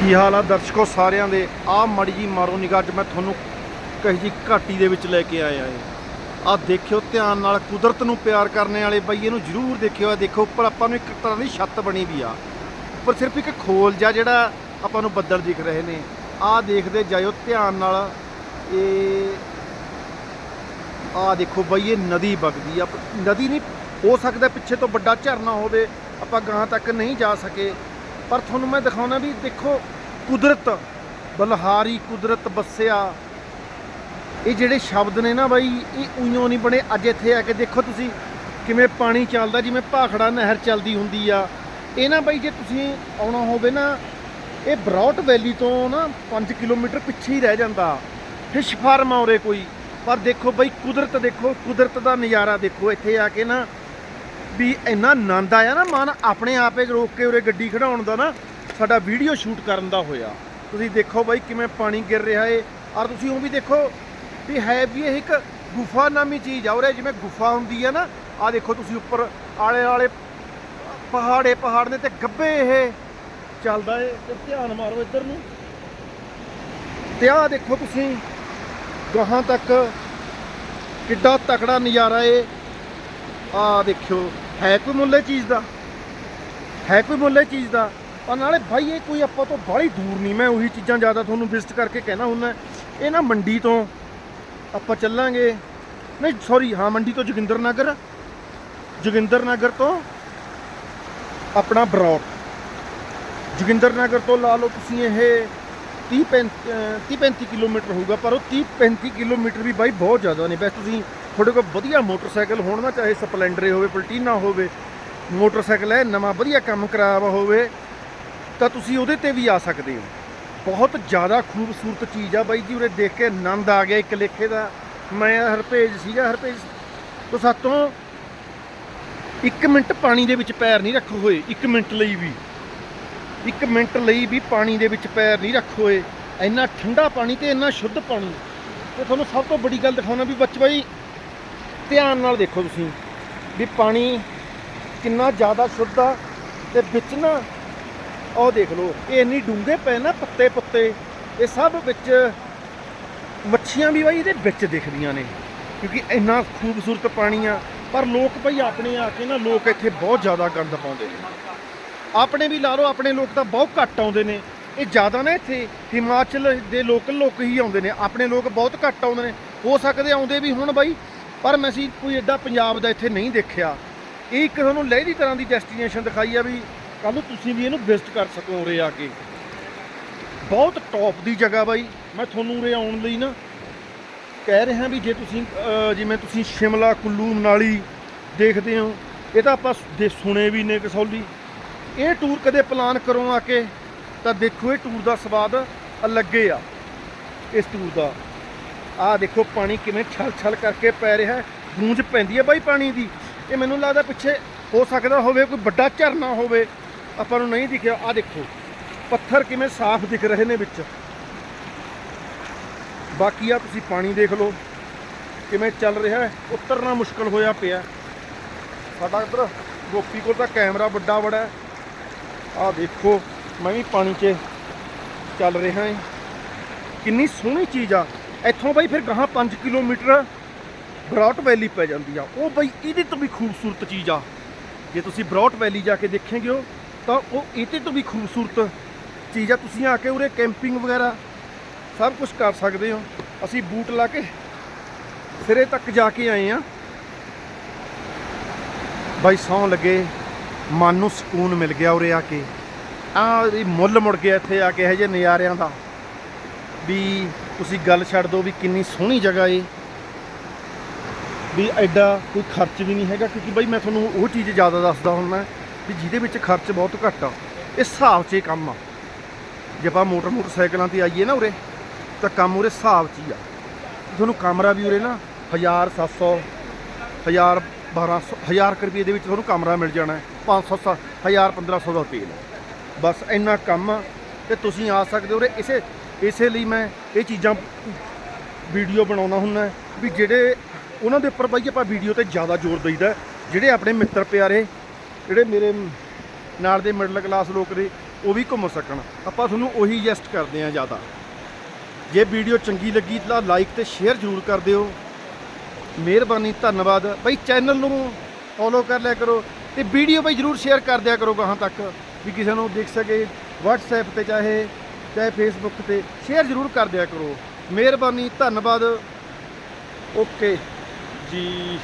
ਕੀ ਹਾਲ ਆ ਦਰਸ਼ਕੋ ਸਾਰਿਆਂ ਦੇ? ਆ ਮੜੀ ਜੀ ਮਾਰੋ ਨਿਗਾਹ ਅੱਜ ਮੈਂ ਤੁਹਾਨੂੰ ਕਹੀ ਜੀ ਘਾਟੀ ਦੇ ਵਿੱਚ ਲੈ ਕੇ ਆਇਆ ਏ ਆ ਦੇਖਿਓ, ਧਿਆਨ ਨਾਲ ਕੁਦਰਤ ਨੂੰ ਪਿਆਰ ਕਰਨੇ ਵਾਲੇ ਬਈ ਇਹਨੂੰ ਜ਼ਰੂਰ ਦੇਖਿਓ ਆ ਦੇਖੋ, ਉੱਪਰ ਆਪਾਂ ਨੂੰ ਇੱਕ ਤਰ੍ਹਾਂ ਦੀ ਛੱਤ ਬਣੀ ਵੀ ਆ। ਉੱਪਰ ਸਿਰਫ ਇੱਕ ਖੋਲ ਜਿਹਾ ਜਿਹੜਾ ਆਪਾਂ ਨੂੰ ਬੱਦਲ ਦਿਖ ਰਹੇ ਨੇ। ਆ ਦੇਖਦੇ ਜਾਇਓ, ਧਿਆਨ ਨਾਲ ਇਹ ਆ ਦੇਖੋ ਬਈ, ਇਹ ਨਦੀ ਵਗਦੀ ਆ। ਨਦੀ ਨਹੀਂ, ਹੋ ਸਕਦਾ ਪਿੱਛੇ ਤੋਂ ਵੱਡਾ ਝਰਨਾ ਹੋਵੇ, ਆਪਾਂ ਗਾਂ ਤੱਕ ਨਹੀਂ ਜਾ ਸਕੇ। ਪਰ ਤੁਹਾਨੂੰ ਮੈਂ ਦਿਖਾਉਣਾ ਵੀ ਦੇਖੋ ਕੁਦਰਤ, ਬਲਹਾਰੀ ਕੁਦਰਤ ਬਸਿਆ। ਇਹ ਜਿਹੜੇ ਸ਼ਬਦ ਨੇ ਨਾ ਬਾਈ, ਇਹ ਉਈਓ ਨਹੀਂ ਬਣੇ, ਅੱਜ ਇੱਥੇ ਆ ਕੇ ਦੇਖੋ ਤੁਸੀਂ ਕਿਵੇਂ ਪਾਣੀ ਚੱਲਦਾ, ਜਿਵੇਂ ਭਾਖੜਾ ਨਹਿਰ ਚੱਲਦੀ ਹੁੰਦੀ ਆ। ਇਹ ਨਾ ਬਾਈ, ਜੇ ਤੁਸੀਂ ਆਉਣਾ ਹੋਵੇ ਨਾ, ਇਹ ਬਰੌਟ ਵੈਲੀ ਤੋਂ ਨਾ 5 ਕਿਲੋਮੀਟਰ ਪਿੱਛੇ ਹੀ ਰਹਿ ਜਾਂਦਾ। ਫਿਸ਼ ਫਾਰਮ ਆ ਉਰੇ ਕੋਈ। ਪਰ ਦੇਖੋ ਬਾਈ, ਕੁਦਰਤ ਦੇਖੋ, ਕੁਦਰਤ ਦਾ ਨਜ਼ਾਰਾ ਦੇਖੋ, ਇੱਥੇ ਆ ਕੇ ਨਾ ਵੀ ਇੰਨਾ ਆਨੰਦ ਆਇਆ ਨਾ ਮਨ ਆਪਣੇ ਆਪੇ ਰੋਕ ਕੇ ਉਰੇ ਗੱਡੀ ਖੜਾਉਣ ਦਾ ਨਾ, ਸਾਡਾ ਵੀਡੀਓ ਸ਼ੂਟ ਕਰਨ ਦਾ ਹੋਇਆ। ਤੁਸੀਂ ਦੇਖੋ ਬਾਈ ਕਿਵੇਂ ਪਾਣੀ ਗਿਰ ਰਿਹਾ ਏ। ਔਰ ਤੁਸੀਂ ਉਹ ਵੀ ਦੇਖੋ ਵੀ ਹੈ ਵੀ ਇਹ ਇੱਕ ਗੁਫਾ ਨਾਮੀ ਚੀਜ਼ ਆ ਉਰੇ, ਜਿਵੇਂ ਗੁਫਾ ਹੁੰਦੀ ਆ ਨਾ ਆ ਦੇਖੋ ਤੁਸੀਂ ਉੱਪਰ ਆਲੇ ਆਲੇ ਪਹਾੜੇ ਪਹਾੜ ਨੇ ਤੇ ਗੱਬੇ ਇਹ। ਚੱਲਦਾ ਏ ਤੇ ਧਿਆਨ ਮਾਰੋ ਇੱਧਰ ਨੂੰ। ਤੇ ਆਹ ਦੇਖੋ ਤੁਸੀਂ ਗਾਹਾਂ ਤੱਕ ਕਿੱਡਾ ਤਕੜਾ ਨਜ਼ਾਰਾ ਏ। ਆ ਦੇਖਿਓ ਹੈ ਕੋਈ ਮੁੱਲੇ ਚੀਜ਼ ਦਾ? ਹੈ ਕੋਈ ਮੁੱਲੇ ਚੀਜ਼ ਦਾ? ਪਰ ਨਾਲੇ ਭਾਈ ਇਹ ਕੋਈ ਆਪਾਂ ਤੋਂ ਬਾਹਲੀ ਦੂਰ ਨਹੀਂ। ਮੈਂ ਉਹੀ ਚੀਜ਼ਾਂ ਜ਼ਿਆਦਾ ਤੁਹਾਨੂੰ ਵਿਜ਼ਿਟ ਕਰਕੇ ਕਹਿਣਾ ਹੁੰਦਾ। ਇਹ ਨਾ ਮੰਡੀ ਤੋਂ ਆਪਾਂ ਚੱਲਾਂਗੇ। ਨਹੀਂ ਸੌਰੀ ਹਾਂ, ਮੰਡੀ ਤੋਂ ਜੋਗਿੰਦਰ ਨਗਰ ਜੋਗਿੰਦਰ ਨਗਰ ਤੋਂ ਆਪਣਾ ਬਰੌਟ ਜੋਗਿੰਦਰ ਨਗਰ ਤੋਂ ਲਾ ਲਓ ਤੁਸੀਂ ਇਹ 30 30 35 ਕਿਲੋਮੀਟਰ ਹੋਊਗਾ, ਪਰ ਉਹ 30 35 ਕਿਲੋਮੀਟਰ ਵੀ ਬਾਈ ਬਹੁਤ ਜ਼ਿਆਦਾ ਨੇ। ਬਸ ਤੁਸੀਂ ਤੁਹਾਡੇ ਕੋਲ ਵਧੀਆ ਮੋਟਰਸਾਈਕਲ ਹੋਣ ਨਾ ਚਾਹੇ ਸਪਲੈਂਡਰ ਹੋਵੇ, ਪਲਟੀਨਾ ਹੋਵੇ, ਮੋਟਰਸਾਈਕਲ ਹੈ, ਨਵਾਂ ਵਧੀਆ ਕੰਮ ਕਰਾਇਆ ਹੋਵੇ, ਤਾਂ ਤੁਸੀਂ ਉਹਦੇ ਤੇ ਵੀ ਆ ਸਕਦੇ ਹੋ। ਬਹੁਤ ਜ਼ਿਆਦਾ ਖੂਬਸੂਰਤ ਚੀਜ਼ ਆ ਬਾਈ ਜੀ, ਉਰੇ ਦੇਖ ਕੇ ਆਨੰਦ ਆ ਗਿਆ ਇੱਕ ਲੇਖੇ ਦਾ। ਮੈਂ, ਹਰਪੇਜ ਸੀਗਾ, ਹਰਪੇਜ ਤੋਂ ਸਾਤੋਂ 1 ਮਿੰਟ ਪਾਣੀ ਦੇ ਵਿੱਚ ਪੈਰ ਨਹੀਂ ਰੱਖੋ ਹੋਏ 1 ਮਿੰਟ ਲਈ ਵੀ। 1 ਮਿੰਟ ਲਈ ਵੀ ਪਾਣੀ ਦੇ ਵਿੱਚ ਪੈਰ ਨਹੀਂ ਰੱਖੋ ਹੋਏ। ਇੰਨਾ ਠੰਡਾ ਪਾਣੀ ਤੇ ਇੰਨਾ ਸ਼ੁੱਧ ਪਾਣੀ। ਤੇ ਤੁਹਾਨੂੰ ਸਭ ਤੋਂ ਵੱਡੀ ਗੱਲ ਦਿਖਾਉਣਾ ਵੀ ਬੱਚ ਬਾਈ ਧਿਆਨ ਨਾਲ ਦੇਖੋ ਤੁਸੀਂ ਵੀ ਪਾਣੀ ਕਿੰਨਾ ਜ਼ਿਆਦਾ ਸ਼ੁੱਧ ਆ ਤੇ ਵਿੱਚ ਨਾ ਉਹ ਦੇਖ ਲਓ, ਇਹ ਇੰਨੀ ਡੂੰਘੇ ਪਏ ਨਾ ਪੱਤੇ ਪੱਤੇ, ਇਹ ਸਭ ਵਿੱਚ ਮੱਛੀਆਂ ਵੀ ਬਾਈ ਇਹਦੇ ਵਿੱਚ ਦਿਖਦੀਆਂ ਨੇ, ਕਿਉਂਕਿ ਇੰਨਾ ਖੂਬਸੂਰਤ ਪਾਣੀ ਆ, ਪਰ ਲੋਕ ਬਈ ਆਪਣੇ ਆ ਕੇ ਨਾ ਲੋਕ ਇੱਥੇ ਬਹੁਤ ਜ਼ਿਆਦਾ ਗੰਦ ਪਾਉਂਦੇ ਨੇ। ਆਪਣੇ ਵੀ ਲਾ ਲਓ, ਆਪਣੇ ਲੋਕ ਤਾਂ ਬਹੁਤ ਘੱਟ ਆਉਂਦੇ ਨੇ, ਇਹ ਜ਼ਿਆਦਾ ਨਾ ਇੱਥੇ ਹਿਮਾਚਲ ਦੇ ਲੋਕਲ ਲੋਕ ਹੀ ਆਉਂਦੇ ਨੇ, ਆਪਣੇ ਲੋਕ ਬਹੁਤ ਘੱਟ ਆਉਂਦੇ ਨੇ, ਹੋ ਸਕਦੇ ਆਉਂਦੇ ਵੀ ਹੁਣ ਬਾਈ ਪਰ ਮੈਂ ਸੀ ਕੋਈ ਐਡਾ ਪੰਜਾਬ ਦਾ ਇੱਥੇ ਨਹੀਂ ਦੇਖਿਆ। ਇਹ ਇੱਕ ਤੁਹਾਨੂੰ ਲਹਿਰੀ ਤਰ੍ਹਾਂ ਦੀ ਡੈਸਟੀਨੇਸ਼ਨ ਦਿਖਾਈ ਆ ਵੀ ਕੱਲ ਨੂੰ ਤੁਸੀਂ ਵੀ ਇਹਨੂੰ ਵਿਜ਼ਿਟ ਕਰ ਸਕੋ ਉਰੇ ਆ ਕੇ। ਬਹੁਤ ਟੌਪ ਦੀ ਜਗ੍ਹਾ ਬਾਈ। ਮੈਂ ਤੁਹਾਨੂੰ ਉਰੇ ਆਉਣ ਲਈ ਨਾ ਕਹਿ ਰਿਹਾ ਵੀ ਜੇ ਤੁਸੀਂ ਜਿਵੇਂ ਤੁਸੀਂ ਸ਼ਿਮਲਾ, ਕੁੱਲੂ, ਮਨਾਲੀ ਦੇਖਦੇ ਹੋ, ਇਹ ਤਾਂ ਆਪਾਂ ਦੇ ਸੁਣੇ ਵੀ ਨੇ ਕਸੌਲੀ। ਇਹ ਟੂਰ ਕਦੇ ਪਲਾਨ ਕਰੋ ਆ ਕੇ, ਤਾਂ ਦੇਖੋ ਇਹ ਟੂਰ ਦਾ ਸਵਾਦ ਅਲੱਗੇ ਆ, ਇਸ ਟੂਰ ਦਾ। ਆਹ ਦੇਖੋ ਪਾਣੀ ਕਿਵੇਂ ਛਲ ਛਲ ਕਰਕੇ ਪੈ ਰਿਹਾ ਹੈ। ਗੂੰਜ ਪੈਂਦੀ ਹੈ ਬਾਈ ਪਾਣੀ ਦੀ। ਇਹ ਮੈਨੂੰ ਲੱਗਦਾ ਪਿੱਛੇ ਹੋ ਸਕਦਾ ਹੋਵੇ, ਕੋਈ ਵੱਡਾ ਝਰਨਾ ਹੋਵੇ। ਆਪਾਂ ਨੂੰ ਨਹੀਂ ਦਿਖਿਆ। ਆਹ ਦੇਖੋ, ਪੱਥਰ ਕਿਵੇਂ ਸਾਫ਼ ਦਿਖ ਰਹੇ ਨੇ ਵਿੱਚ। ਬਾਕੀ ਆ ਤੁਸੀਂ ਪਾਣੀ ਦੇਖ ਲਓ, ਕਿਵੇਂ ਚੱਲ ਰਿਹਾ ਉਤਰਨਾ ਮੁਸ਼ਕਲ ਹੋਇਆ ਪਿਆ। ਸਾਡਾ ਇੱਧਰ ਗੋਪੀ ਕੋਲ ਤਾਂ ਕੈਮਰਾ ਵੱਡਾ ਬੜਾ ਹੈ। ਆਹ ਦੇਖੋ, ਮੈਂ ਵੀ ਪਾਣੀ 'ਚ ਚੱਲ ਰਿਹਾ ਹਾਂ। ਕਿੰਨੀ ਸੋਹਣੀ ਚੀਜ਼ ਆ। ਇੱਥੋਂ ਬਾਈ ਫਿਰ ਗਾਹਾਂ 5 ਕਿਲੋਮੀਟਰ ਬਰੌਟ ਵੈਲੀ ਪੈ ਜਾਂਦੀ ਆ। ਉਹ ਬਈ ਇਹਦੇ ਤੋਂ ਵੀ ਖੂਬਸੂਰਤ ਚੀਜ਼ ਆ। ਜੇ ਤੁਸੀਂ ਬਰੌਟ ਵੈਲੀ ਜਾ ਕੇ ਦੇਖੇਗੇ ਹੋ ਤਾਂ ਉਹ ਇਹਦੇ ਤੋਂ ਵੀ ਖੂਬਸੂਰਤ ਚੀਜ਼ ਆ। ਤੁਸੀਂ ਆ ਕੇ ਉਰੇ ਕੈਂਪਿੰਗ ਵਗੈਰਾ ਸਭ ਕੁਝ ਕਰ ਸਕਦੇ ਹੋ। ਅਸੀਂ ਬੂਟ ਲਾ ਕੇ ਸਿਰੇ ਤੱਕ ਜਾ ਕੇ ਆਏ ਆ। ਬਾਈ ਸੌਂ ਲੱਗੇ, ਮਨ ਨੂੰ ਸਕੂਨ ਮਿਲ ਗਿਆ ਉਰੇ ਆ ਕੇ। ਆ ਵੀ ਮੁੱਲ ਮੁੜ ਗਿਆ ਇੱਥੇ ਆ ਕੇ ਇਹ ਜੇ ਨਜ਼ਾਰਿਆਂ ਦਾ। ਵੀ ਤੁਸੀਂ ਗੱਲ ਛੱਡ ਦਿਓ ਵੀ ਕਿੰਨੀ ਸੋਹਣੀ ਜਗ੍ਹਾ ਏ। ਵੀ ਐਡਾ ਕੋਈ ਖਰਚ ਵੀ ਨਹੀਂ ਹੈਗਾ, ਕਿਉਂਕਿ ਬਾਈ ਮੈਂ ਤੁਹਾਨੂੰ ਉਹ ਚੀਜ਼ ਜ਼ਿਆਦਾ ਦੱਸਦਾ ਹੁੰਦਾ ਵੀ ਜਿਹਦੇ ਵਿੱਚ ਖਰਚ ਬਹੁਤ ਘੱਟ ਆ, ਇਹ ਹਿਸਾਬ 'ਚ ਕੰਮ ਆ। ਜੇ ਆਪਾਂ ਮੋਟਰ ਮੋਟਰਸਾਈਕਲਾਂ ਤੇ ਆਈਏ ਨਾ ਉਰੇ, ਤਾਂ ਕੰਮ ਉਰੇ ਹਿਸਾਬ 'ਚ ਹੀ ਆ। ਤੁਹਾਨੂੰ ਕਮਰਾ ਵੀ ਉਰੇ ਨਾ 1700 1000 1200 1000 ਕੁ ਰੁਪਏ ਦੇ ਵਿੱਚ ਤੁਹਾਨੂੰ ਕਮਰਾ ਮਿਲ ਜਾਣਾ ਹੈ 500 1000 1500 ਦਾ ਤੇਲ। ਬਸ ਇੰਨਾ ਕੰਮ ਆ, ਤੇ ਤੁਸੀਂ ਆ ਸਕਦੇ ਹੋ ਉਰੇ ਇਸੇ ਇਸੇ ਲਈ ਮੈਂ ਇਹ ਚੀਜ਼ਾਂ ਵੀਡੀਓ ਬਣਾਉਣਾ ਹੁੰਦਾ ਵੀ ਜਿਹੜੇ ਉਹਨਾਂ ਦੇ ਉੱਪਰ ਬਾਈ ਆਪਾਂ ਵੀਡੀਓ ਤੇ ਜ਼ਿਆਦਾ ਜ਼ੋਰ ਦਈਦਾ ਜਿਹੜੇ ਆਪਣੇ ਮਿੱਤਰ ਪਿਆਰੇ, ਜਿਹੜੇ ਮੇਰੇ ਨਾਲ ਦੇ ਮਿਡਲ ਕਲਾਸ ਲੋਕ ਨੇ, ਉਹ ਵੀ ਘੁੰਮ ਸਕਣ। ਆਪਾਂ ਤੁਹਾਨੂੰ ਉਹੀ ਜੈਸਟ ਕਰਦੇ ਆ ਜ਼ਿਆਦਾ। ਜੇ ਵੀਡੀਓ ਚੰਗੀ ਲੱਗੀ ਤਾਂ ਲਾਈਕ ਤੇ ਸ਼ੇਅਰ ਜ਼ਰੂਰ ਕਰ ਦਿਓ। ਮਿਹਰਬਾਨੀ, ਧੰਨਵਾਦ। ਬਈ ਚੈਨਲ ਨੂੰ ਫੋਲੋ ਕਰ ਲਿਆ ਕਰੋ ਤੇ ਵੀਡੀਓ ਬਈ ਜਰੂਰ ਸ਼ੇਅਰ ਕਰ ਦਿਆ ਕਰੋ ਗਾਹਾਂ ਤੱਕ। ਵੀ ਕਿਸੇ ਨੂੰ ਦੇਖ ਸਕੇ, WhatsApp ਤੇ ਚਾਹੇ ਚਾਹੇ ਫੇਸਬੁੱਕ ਤੇ ਸ਼ੇਅਰ ਜਰੂਰ ਕਰ ਦਿਆ ਕਰੋ। ਮਿਹਰਬਾਨੀ ਧੰਨਵਾਦ। ਓਕੇ ਜੀ।